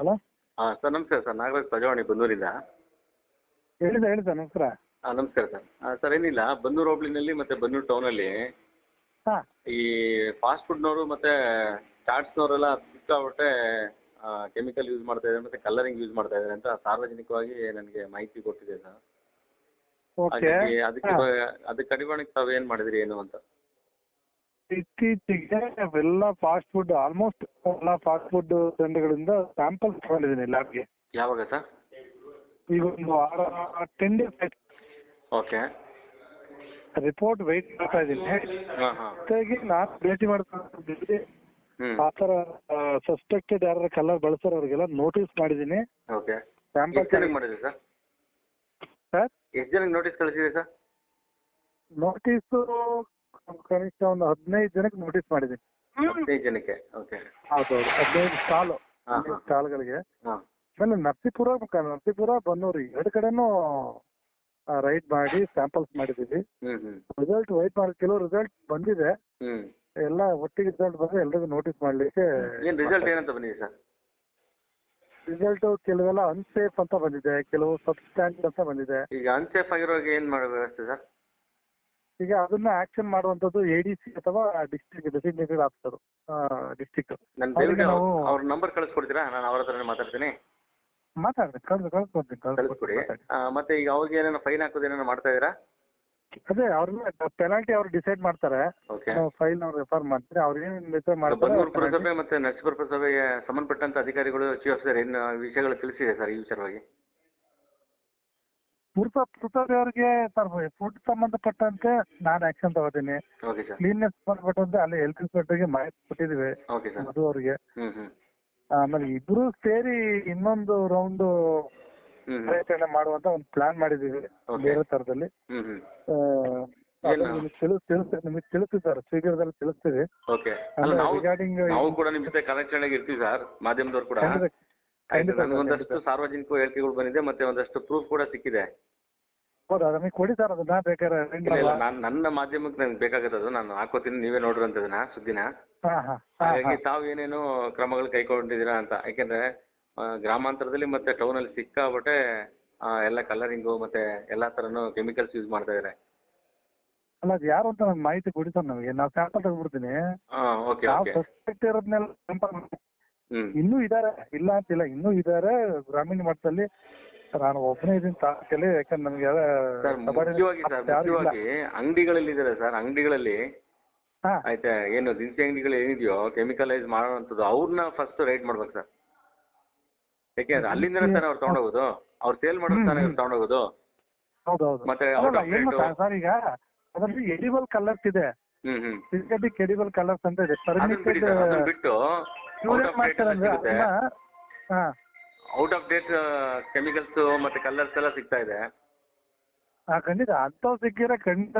Hello? ಹಾಂ sir ನಮಸ್ಕಾರ sir Nagaraj Prajavani ಬನ್ನೂರಿಂದ ಹೇಳಿ ಸರ್ ಹೇಳಿ ಸರ್ ನಮಸ್ಕಾರ. ಹಾಂ ನಮಸ್ಕಾರ ಸರ್. ಹಾಂ ಸರ್ ಏನಿಲ್ಲ ಬನ್ನೂರು ಹೋಬ್ಳಿನಲ್ಲಿ ಮತ್ತೆ ಬನ್ನೂರು ಟೌನಲ್ಲಿ ಹಾಂ. ಈ ಫಾಸ್ಟ್ ಫುಡ್ನವರು ಮತ್ತು ಚಾಟ್ಸ್ನವರೆಲ್ಲ ಸಿಕ್ಕಾಬಿಟ್ಟೆ ಕೆಮಿಕಲ್ ಯೂಸ್ ಮಾಡ್ತಾ ಇದ್ದಾರೆ ಮತ್ತೆ ಕಲರಿಂಗ್ ಯೂಸ್ ಮಾಡ್ತಾ ಇದ್ದಾರೆ ಅಂತ ಸಾರ್ವಜನಿಕವಾಗಿ ನನಗೆ ಮಾಹಿತಿ ಕೊಟ್ಟಿದೆ ಸರ್. ಓಕೆ ಹಾಗಾಗಿ ಅದಕ್ಕೆ ಅದಕ್ಕೆ ಕಡಿವಾಣಕ್ಕೆ ತಾವು ಏನು ಮಾಡಿದ್ರಿ ಏನು ಅಂತ? ಇತ್ತೀಚೆಗೆ ಎಲ್ಲ ಫಾಸ್ಟ್ ಫುಡ್ ಆಲ್ಮೋಸ್ಟ್ ಎಲ್ಲ ಫಾಸ್ಟ್ ಫುಡ್ ತಂಡಗಳಿಂದ ಸ್ಯಾಂಪಲ್ಸ್ ತಗೊಂಡಿದ್ದೀನಿ ಲ್ಯಾಬ್ಗೆ ಯಾವಾಗ ಸರ್? ಈಗ ಒಂದು ವಾರ ಟೆನ್ ಡೇಸ್ ಆಯ್ತು. ಓಕೆ. ರಿಪೋರ್ಟ್ ವೆಯ್ಟ್ ಮಾಡ್ತಾ ಇದ್ದೀನಿ. ಹಾಂ ಹಾಂ. ಜೊತೆಗೆ ನಾನು ಭೇಟಿ ಮಾಡ್ಕೊಂಡು ಹ್ಞೂ ಆ ತರ ಸಸ್ಪೆಕ್ಟೆಡ್ ಯಾರು ಕಲರ್ ಬಳಸೋರು ಅವ್ರಿಗೆಲ್ಲ ನೋಟಿಸ್ ಮಾಡಿದ್ದೀನಿ. ಓಕೆ. ಸ್ಯಾಂಪಲ್ ಎಷ್ಟು ಜನಕ್ಕೆ ಮಾಡಿದ್ರಿ ಸರ್? ಸರ್ ಎಷ್ಟು ಜನಕ್ಕೆ ನೋಟಿಸ್ ಕಳಿಸಿದೆ ಸರ್? ನೋಟಿಸು ಕನಿಷ್ಠ ಒಂದು ಹದಿನೈದು ಜನಕ್ಕೆ ನೋಟಿಸ್ ಮಾಡಿದ್ದೀನಿ. ಹದಿನೈದು ಜನಕ್ಕೆ ಓಕೆ ಹೌದು ಹೌದು. ಹದಿನೈದು ಸ್ಟಾಲು ಸ್ಟಾಲ್ಗಳಿಗೆ ಆಮೇಲೆ ನರಸೀಪುರ ನರಸೀಪುರ ಬನ್ನೂರು ಎರಡು ಕಡೆನೂ ರೈಡ್ ಮಾಡಿ ಸ್ಯಾಂಪಲ್ಸ್ ಮಾಡಿದೀವಿ ರಿಸಲ್ಟ್ ವೈಟ್ ಮಾಡಿ ಕೆಲವು ರಿಸಲ್ಟ್ ಬಂದಿದೆ. ಎಲ್ಲ ಒಟ್ಟಿಗೆ ರಿಸಲ್ಟ್ ಬಂದ್ರೆ ಎಲ್ರಿಗೂ ನೋಟಿಸ್ ಮಾಡ್ಲಿಕ್ಕೆ ರಿಸಲ್ಟ್ ಏನಂತ ಬಂದಿದೆ ಸರ್? ರಿಸಲ್ಟ್ ಕೆಲವೆಲ್ಲ ಅನ್ಸೇಫ್ ಅಂತ ಬಂದಿದೆ. ಕೆಲವು ಸಬ್ಸ್ಟ್ಯಾಂಡ್ ಅಂತ ಬಂದಿದೆ. ಈಗ ಅನ್ಸೇಫ್ ಆಗಿರೋ ಏನ್ ಮಾಡೋ ವ್ಯವಸ್ಥೆ ಸರ್? ಈಗ ಅದನ್ನ ಆಕ್ಷನ್ ಮಾಡುವಂತದ್ದು ಎಡಿಸಿ ಅಥವಾ ಡಿಸ್ಟ್ರಿಕ್ಟ್ ಡೆಸಿಗ್ನೇಟೆಡ್ ಆಫೀಸರ್ ಡಿಸ್ಟ್ರಿಕ್ಟ್ ನನ್ನ ಅವ್ರಿಗೆ ದಯವಿಟ್ಟು ನಾವು ಅವ್ರ ನಂಬರ್ ಕಳಿಸ್ಕೊಡ್ತೀರಾ? ನಾನು ಅವ್ರ ಹತ್ರನೇ ಮಾತಾಡ್ತೀನಿ. ಮಾತಾಡ್ರಿ ಕಳ್ಸಿ ಕಳ್ಸ್ಕೊಡ್ತೀನಿ ಕಳಿಸ್ಕೊಡಿ. ಕಳ್ಸ್ಕೊಡ್ತೀನಿ ಮತ್ತೆ ಈಗ ಅವ್ರಿಗೆ ಏನೇನೋ ಫೈನ್ ಹಾಕೋದು ಏನೇನೋ ಮಾಡ್ತಾ ಇದೀರಾ ಅದೇ ಅವ್ರನ್ನ ಪೆನಾಲ್ಟಿ ಅವ್ರು ಡಿಸೈಡ್ ಮಾಡ್ತಾರೆ. ಓಕೆ ನಾವು ಫೈಲ್ ಅವ್ರು ರೆಫರ್ ಮಾಡ್ತಾರೆ ಅವ್ರು ಏನ್ ಡಿಸೈಡ್ ಮಾಡ್ತಾರೆ ಬನ್ನೂರು ಪುರಸಭೆ ಮತ್ತೆ ನರಸೀಪುರ ಪುರಸಭೆಗೆ ಸಂಬಂಧಪಟ್ಟಂತ ಅಧಿಕಾರಿಗಳು ಚೀಫ್ ಸರ್ ಏನು ವಿಷಯಗಳು ತಿಳಿಸಿದೆ ಸರ್ ಈ ವಿಚಾರವಾಗಿ. ಪುರಸಭೆ ಅವ್ರಿಗೆ ಸರ್ ಫುಡ್ ಸಂಬಂಧಪಟ್ಟಂತೆ ನಾನು ಆಕ್ಷನ್ ತಗೋತೀನಿ. ಸರ್ ಕ್ಲೀನ್ನೆಸ್ ಸಂಬಂಧಪಟ್ಟಂತೆ ಅಲ್ಲಿ ಹೆಲ್ತ್ ಇನ್ಸ್ಪೆಕ್ಟರ್ಗೆ ಮಾಹಿತಿ ಕೊಟ್ಟಿದ್ದೀವಿ ಸರ್ ಮಧು ಅವರಿಗೆ ಆಮೇಲೆ ಇಬ್ರು ಸೇರಿ ಇನ್ನೊಂದು ರೌಂಡ್ ಪ್ರಯತ್ನ ಮಾಡುವಂತ ಒಂದು ಪ್ಲಾನ್ ಮಾಡಿದೀವಿ. ಬೇರೆ ತರದಲ್ಲಿ ಹ್ಞೂ ಹ್ಞೂ ಆ, ಅದನ್ನ ಏನು? ನಿಮಗೆ ತಿಳಿಸ್ ತಿಳಿಸ್ ನಿಮಗೆ ತಿಳಿಸ್ತಿದ್ದಾರೆ ಶೀಘ್ರದಲ್ಲಿ ತಿಳಿಸ್ತೀವಿ. ರಿಗಾರ್ಡಿಂಗ್ ನಾವು ಕೂಡ ನಿಮ್ಮ ಜೊತೆ ಕಾರ್ಯಾಚರಣೆಗೆ ಇರ್ತೀವಿ ಸರ್ ಮಾಧ್ಯಮದವ್ರು ಕೂಡ. ನನಗೆ ಒಂದಷ್ಟು ಸಾರ್ವಜನಿಕ ಹೇಳಿಕೆಗಳು ಬಂದಿದೆ ಮತ್ತೆ ಒಂದಷ್ಟು ಪ್ರೂಫ್ ಕೂಡ ಸಿಕ್ಕಿದೆ. ಹೌದಾ? ನಮಗೆ ಕೊಡಿ ಸರ್ ಅದನ್ನ ಬೇಕಾದ್ರೆ ಇಲ್ಲ ಇಲ್ಲ ನಾನು ನನ್ನ ಮಾಧ್ಯಮಕ್ಕೆ ನನ್ಗೆ ಬೇಕಾಗತ್ತೆ ಅದು. ನಾನು ಹಾಕೋತೀನಿ ನೀವೇ ನೋಡ್ರಿ ಅಂತದನ್ನ ಸುದ್ದಿನ. ಹಾ ಹಾ. ಹಾ ಹಾಗಾಗಿ ತಾವು ಏನೇನು ಕ್ರಮಗಳು ಕೈಗೊಂಡಿದ್ದೀರಾ ಅಂತ. ಯಾಕೆಂದ್ರೆ ಆ, ಗ್ರಾಮಾಂತರದಲ್ಲಿ ಮತ್ತೆ ಟೌನಲ್ಲಿ ಸಿಕ್ಕಾಬಟ್ಟೆ ಆ, ಎಲ್ಲ ಕಲರಿಂಗ್ ಮತ್ತೆ ಎಲ್ಲಾ ತರನು ಕೆಮಿಕಲ್ಸ್ ಯೂಸ್ ಮಾಡ್ತಾ ಇದ್ದಾರೆ ಅಲ್ಲ ಅದು ಯಾರು ಅಂತ ನಮ್ಗೆ ಮಾಹಿತಿ ಕೊಡಿ ಸರ್ ನಮಗೆ. ನಾವು ಸ್ಯಾಂಪಲ್ ತೆಗೆದ್ಬಿಡ್ತೀನಿ ಹಾ ಓಕೆ ನಾವು ಓಕೆ. ಸಸ್ಪೆಕ್ಟ್ ಇರೋದ್ನೆಲ್ಲ ಸ್ಯಾಂಪಲ್ ಇನ್ನೂ ಇದಾರೆ. ಇಲ್ಲ ಅಂತಿಲ್ಲ ಇನ್ನೂ ಇದಾರೆ. ಗ್ರಾಮೀಣ ಮಟ್ಟದಲ್ಲಿ ನಾನು ಒಬ್ಬನೇ ಇದೀನಿ ತಾಲೂಕಲ್ಲಿ ಯಾಕಂದ್ರೆ ನಮ್ಗೆ ಮುಖ್ಯವಾಗಿ ಸರ್ ಯಾರು ಇಲ್ಲ. ಮುಖ್ಯವಾಗಿ ಅಂಗಡಿಗಳಲ್ಲಿ ಇದಾರೆ ಸರ್ ಅಂಗಡಿಗಳಲ್ಲಿ ಹಾ. ಆಯ್ತಾ ಏನು ದಿನಸಿ ಅಂಗಡಿಗಳು ಏನಿದೆಯೋ ಕೆಮಿಕಲೈಸ್ ಮಾಡೋವಂಥದ್ದು ಅವ್ರನ್ನ ಫಸ್ಟ್ ರೈಡ್ ಮಾಡ್ಬೇಕು ಸರ್. ಯಾಕೆಂದ್ರೆ ಅಲ್ಲಿಂದನೇ ತಾನೇ ಅವ್ರು ತಗೊಂಡೋಗೋದು? ಅವ್ರು ಸೇಲ್ ಮಾಡೋದು ತಾನೇ ಅವ್ರು ತಗೊಂಡೋಗೋದು? ಹೌದೌದು. ಮತ್ತೆ ಅಲ್ಲ, ಏನ್ ಸರ್ ಈಗ ಅದರಲ್ಲಿ ಎಡಿಬಲ್ ಕಲರ್ಸ್ ಇದೆ. ಹ್ಮ್ ಹ್ಮ್. ಸಿಂಥೆಟಿಕ್ ಎಡಿಬಲ್ ಕಲರ್ಸ್ ಅಂತ ಇದೆ ಅದನ್ನ ಬಿಡಿ ಸರ್ ಅದನ್ನ ಬಿಟ್ಟು ಔಟ್ ಆಫ್ ಡೇಟ್ ಕೆಮಿಕಲ್ಸ್ ಮತ್ತೆ ಕಲರ್ಸ್ ಎಲ್ಲ ಸಿಗ್ತಾ ಇದೆ. ಹಾ ಖಂಡಿತ. ಅಂಥವು ಸಿಕ್ಕಿದ್ರೆ ಖಂಡಿತ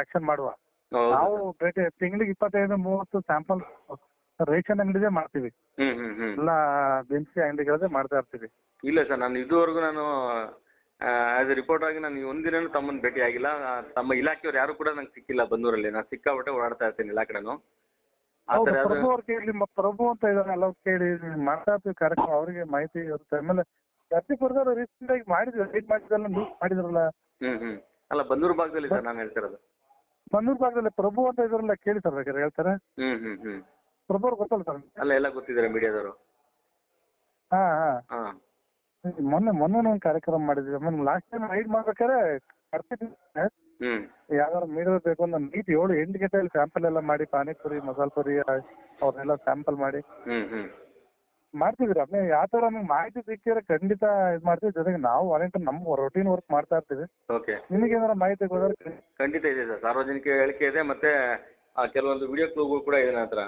ಆಕ್ಷನ್ ಮಾಡುವ. ನಾವು. ಭೇಟಿ ತಿಂಗಳಿಗೆ ಇಪ್ಪತ್ತೈದು ಮೂವತ್ತು ಸ್ಯಾಂಪಲ್ ರೇಷನ್ ಅಂಗಡಿದೇ ಮಾಡ್ತೀವಿ. ಎಲ್ಲ ದಿನಸಿ ಅಂಗಡಿಗಳದೇ ಮಾಡ್ತಾ ಇರ್ತೀವಿ. ಇಲ್ಲ ಸರ್ ನಾನು ಇದುವರೆಗೂ ನಾನು ಆಸ್ ರಿಪೋರ್ಟ್ ಆಗಿ ನಾನು ಒಂದಿನೂ ತಮ್ಮನ್ನು ಭೇಟಿ ಆಗಿಲ್ಲ ತಮ್ಮ ಇಲಾಖೆಯವ್ರು ಯಾರು ಕೂಡ ನಂಗೆ ಸಿಕ್ಕಿಲ್ಲ ಬಂದೂರಲ್ಲಿ. ನಾನು ಸಿಕ್ಕಾಪಟ್ಟೆ ಓಡಾಡ್ತಾ ಇರ್ತೀನಿ ಎಲ್ಲ ಕಡೆನೂ. ಹೌದು ಪ್ರಭು ಅವ್ರು ಕೇಳಿ ಪ್ರಭು ಅಂತ ಇದಾನಲ್ಲ ಕೇಳಿ ಮಾಡ್ತಾ ಇರ್ತೀವಿ ಕಾರ್ಯಕ್ರಮ ಅವರಿಗೆ ಮಾಹಿತಿ ಇರುತ್ತೆ. ಆಮೇಲೆ ನರಸೀಪುರದವ್ರು ರೀಸೆಂಟ್ ಆಗಿ ಮಾಡಿದ್ರು ರೈಡ್ ಮಾಡಿದ್ರಲ್ಲ ನ್ಯೂಸ್ ಮಾಡಿದ್ರಲ್ಲ. ಹ್ಮ್ ಹ್ಮ್. ಅಲ್ಲ ಬನ್ನೂರು ಭಾಗದಲ್ಲಿ ಸರ್ ನಾನು ಹೇಳ್ತಿರೋದು. ಬಂದೂರ್ ಭಾಗದಲ್ಲಿ ಪ್ರಭು ಅಂತ ಇದಾರಲ್ಲ ಕೇಳಿ ಸರ್ ಬೇಕಾದ್ರೆ ಹೇಳ್ತಾರೆ. ಹ್ಮ್ ಹ್ಮ್ ಹ್ಮ್. ಪ್ರಭು ಅವ್ರು ಗೊತ್ತಲ್ಲ ಸರ್? ಅಲ್ಲ ಎಲ್ಲ ಗೊತ್ತಿದ್ದಾರೆ ಮೀಡಿಯಾದವರು. ಹಾ ಹಾ. ಮೊನ್ನೆ ಮೊನ್ನೆ ಒಂದು ಕಾರ್ಯಕ್ರಮ ಮಾಡಿದ್ವಿ. ಮೊನ್ನೆ ಲಾಸ್ಟ್ ಟೈಮ್ ರೈಡ್ ಮಾಡ್ಬೇಕಾದ್ರೆ ಕರ್ಸಿದ್ದೆ ಹ್ಮ್. ಯಾವ್ದಾರು ಮೀಡಿಯಾ ಬೇಕು ಅಂದ್ರೆ ನೈಟ್ ಏಳು ಎಂಟು ಗಂಟೆಯಲ್ಲಿ ಸ್ಯಾಂಪಲ್ ಎಲ್ಲ ಮಾಡಿ ಪಾನಿಪುರಿ ಮಸಾಲ ಪುರಿ ಅವ್ರನ್ನೆಲ್ಲ ಸ್ಯಾಂಪಲ್ ಮಾಡಿ. ಹ್ಮ್ ಹ್ಮ್. ಮಾಡ್ತಿದ್ರಿ ಅದನ್ನ ಯಾವ ತರ ನಮ್ಗೆ ಮಾಹಿತಿ ಸಿಕ್ಕಿದ್ರೆ ಖಂಡಿತ ಇದು ಮಾಡ್ತೀವಿ. ಜೊತೆಗೆ ನಾವು ವಾಲಂಟಿಯರ್ ನಮ್ಮ ರೊಟೀನ್ ವರ್ಕ್ ಮಾಡ್ತಾ ಇರ್ತೀವಿ. ಓಕೆ ನಿಮಗೆ ಏನಾರ ಮಾಹಿತಿ ಗೊತ್ತಾದ್ರೆ ಖಂಡಿತ ಇದೆ ಸರ್. ಸಾರ್ವಜನಿಕ ಹೇಳಿಕೆ ಇದೆ ಮತ್ತೆ ಆ, ಕೆಲವೊಂದು ವಿಡಿಯೋ ಕ್ಲೂಗಳು ಕೂಡ ಇದೆ ನನ್ನ ಹತ್ರ.